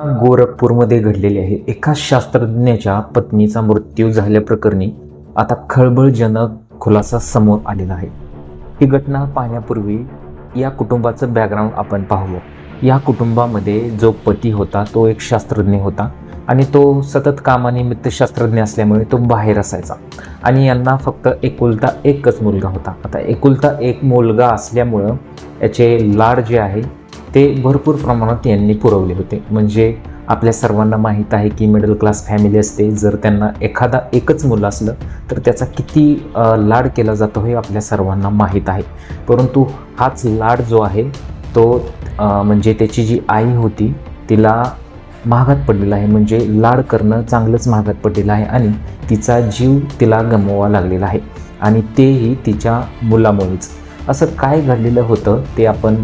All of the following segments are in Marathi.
गोरखपूरमध्ये घडलेले आहे. एका शास्त्रज्ञाच्या पत्नीचा मृत्यू झाल्याप्रकरणी आता खळबळजनक खुलासा समोर आलेला आहे. ही घटना पाहण्यापूर्वी या कुटुंबाचं बॅकग्राऊंड आपण पाहूया या कुटुंबामध्ये जो पती होता तो एक शास्त्रज्ञ होता आणि तो सतत कामानिमित्त शास्त्रज्ञ असल्यामुळे तो बाहेर असायचा. आणि यांना फक्त एकुलता एकच मुलगा होता. आता एकुलता एक मुलगा असल्यामुळं याचे लाड जे आहे ते भरपूर प्रमाणात यांनी पुरवले होते. म्हणजे आपल्या सर्वांना माहीत आहे की मिडल क्लास फॅमिली असते. जर त्यांना एखादा एकच मुलं असलं तर त्याचा किती लाड केला जातो हे आपल्या सर्वांना माहीत आहे. परंतु हाच लाड जो आहे तो म्हणजे त्याची जी आई होती तिला महागात पडलेला आहे. म्हणजे लाड करणं चांगलंच महागात पडलेलं आहे आणि तिचा जीव तिला गमवावा लागलेला आहे. आणि तेही तिच्या मुलामुळेच. असं काय घडलेलं होतं ते आपण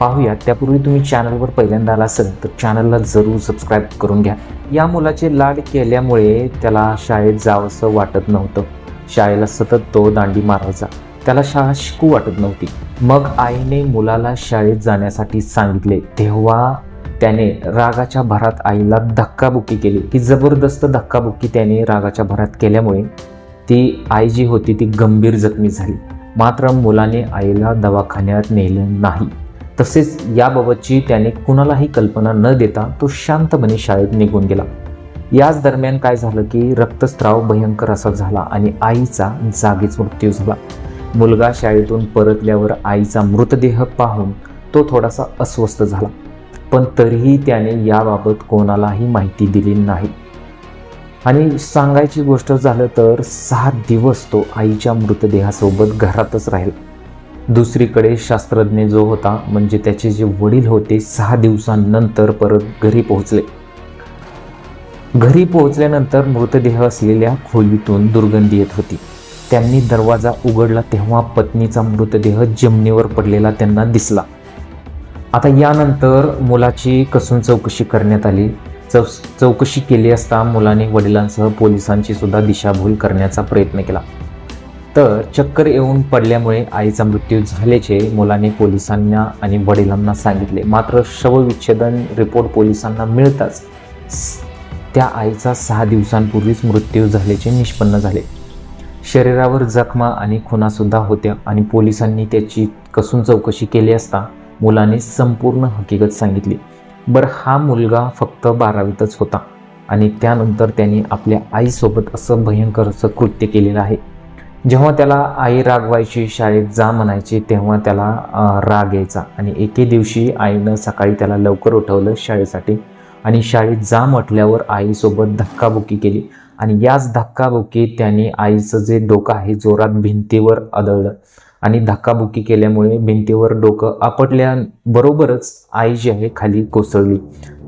पाहूया. त्यापूर्वी तुम्ही चॅनलवर पहिल्यांदा आला असेल तर चॅनलला जरूर सबस्क्राईब करून घ्या. या मुलाचे लाड केल्यामुळे त्याला शाळेत जावंसं वाटत नव्हतं. शाळेला सतत तो दांडी मारायचा त्याला शाळा शिकू वाटत नव्हती. मग आईने मुलाला शाळेत जाण्यासाठी सांगितले तेव्हा त्याने रागाच्या भरात आईला धक्काबुक्की केली. ही जबरदस्त धक्काबुक्की त्याने रागाच्या भरात केल्यामुळे ती आई जी होती ती गंभीर जखमी झाली. मात्र मुलाने आईला दवाखान्यात नेलं नाही. तसेच याबाबतची त्याने कुणालाही कल्पना न देता तो शांतपणे शाळेत निघून गेला. याच दरम्यान काय झालं की रक्तस्राव भयंकर असा झाला आणि आईचा जागीच मृत्यू झाला. मुलगा शाळेतून परतल्यावर आईचा मृतदेह पाहून तो थोडासा अस्वस्थ झाला. पण तरीही त्याने याबाबत कोणालाही माहिती दिली नाही. आणि सांगायची गोष्ट झालं तर सहा दिवस तो आईच्या मृतदेहासोबत घरातच राहील. दुसरीकडे शास्त्रज्ञ जो होता म्हणजे त्याचे जे वडील होते सहा दिवसांनंतर परत घरी पोहोचले. घरी पोहोचल्यानंतर मृतदेह असलेल्या खोलीतून दुर्गंधी येत होती. त्यांनी दरवाजा उघडला तेव्हा पत्नीचा मृतदेह जमिनीवर पडलेला त्यांना दिसला. आता यानंतर मुलाची कसून चौकशी करण्यात आली. चौ चौकशी केली असता मुलाने वडिलांसह पोलिसांची सुद्धा दिशाभूल करण्याचा प्रयत्न केला. तर चक्कर येऊन पडल्यामुळे आईचा मृत्यू झाल्याचे मुलाने पोलिसांना आणि वडिलांना सांगितले. मात्र शवविच्छेदन रिपोर्ट पोलिसांना मिळताच त्या आईचा सहा दिवसांपूर्वीच मृत्यू झाल्याचे निष्पन्न झाले. शरीरावर जखमा आणि खुणासुद्धा होत्या आणि पोलिसांनी त्याची कसून चौकशी केली असता मुलाने संपूर्ण हकीकत सांगितली. बरं हा मुलगा फक्त बारावीतच होता आणि त्यानंतर त्याने आपल्या आईसोबत असं भयंकर असं कृत्य केलेलं आहे. जेव्हा त्याला आई रागवायची शाळेत जा म्हणायची तेव्हा त्याला राग यायचा आणि एके दिवशी आईनं सकाळी त्याला लवकर उठवलं शाळेसाठी आणि शाळेत जा म्हटल्यावर आईसोबत धक्काबुक्की केली आणि याच धक्काबुक्कीत त्याने आईचं जे डोकं आहे जोरात भिंतीवर आदळलं. आणि धक्काबुक्की केल्यामुळे भिंतीवर डोकं आपटल्याबरोबरच आई जी आहे खाली कोसळली.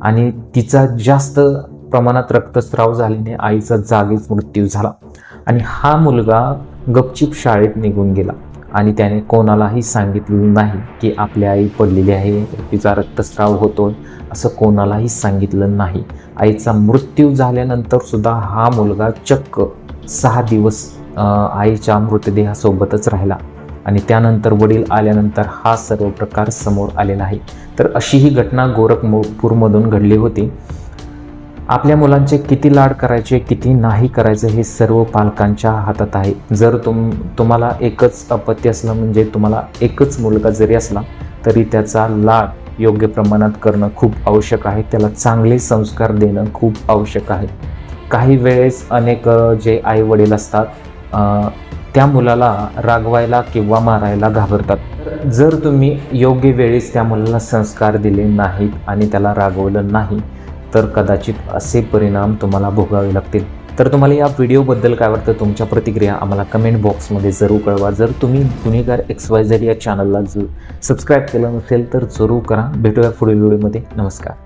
आणि तिचा जास्त प्रमाणात रक्तस्राव झाल्याने आईचा जागीच मृत्यू झाला. आणि हा मुलगा गपचीप शाळेत निघून गेला. आणि त्याने कोणालाही सांगितलं नाही की आपली आई पडलेली आहे तिचा रक्तस्राव होतो असं कोणालाही सांगितलं नाही. आईचा मृत्यू झाल्यानंतर सुद्धा हा मुलगा चक्क सहा दिवस आईच्या मृतदेहासोबतच राहिला. आणि त्यानंतर वडील आल्यानंतर हा सर्व प्रकार समोर आलेला आहे. तर अशी ही घटना गोरखपूरमधून घडली होती. आपल्या मुलांचे किती लाड करायचे किती नाही करायचं हे सर्व पालकांच्या हातात आहे. जर तुम तुम्हाला एकच अपत्य असलं म्हणजे तुम्हाला एकच मुलगा जरी असला तरी त्याचा लाड योग्य प्रमाणात करणं खूप आवश्यक आहे. त्याला चांगले संस्कार देणं खूप आवश्यक आहे. काही वेळेस अनेक जे आई वडील असतात त्या मुलाला रागवायला किंवा मारायला घाबरतात. जर तुम्ही योग्य वेळेस त्या मुलाला संस्कार दिले नाहीत आणि त्याला रागवलं नाही तर कदाचित असे परिणाम तुम्हाला भोगावे लागतील. तर तुम्हाला या व्हिडिओबद्दल काय वाटतं? तुमच्या प्रतिक्रिया आम्हाला कमेंट बॉक्समध्ये जरूर कळवा. जर तुम्ही गुन्हेगार एक्स वाय झेड या चॅनलला जर सबस्क्राईब केलं नसेल तर जरूर करा. भेटूया पुढील व्हिडिओमध्ये. नमस्कार.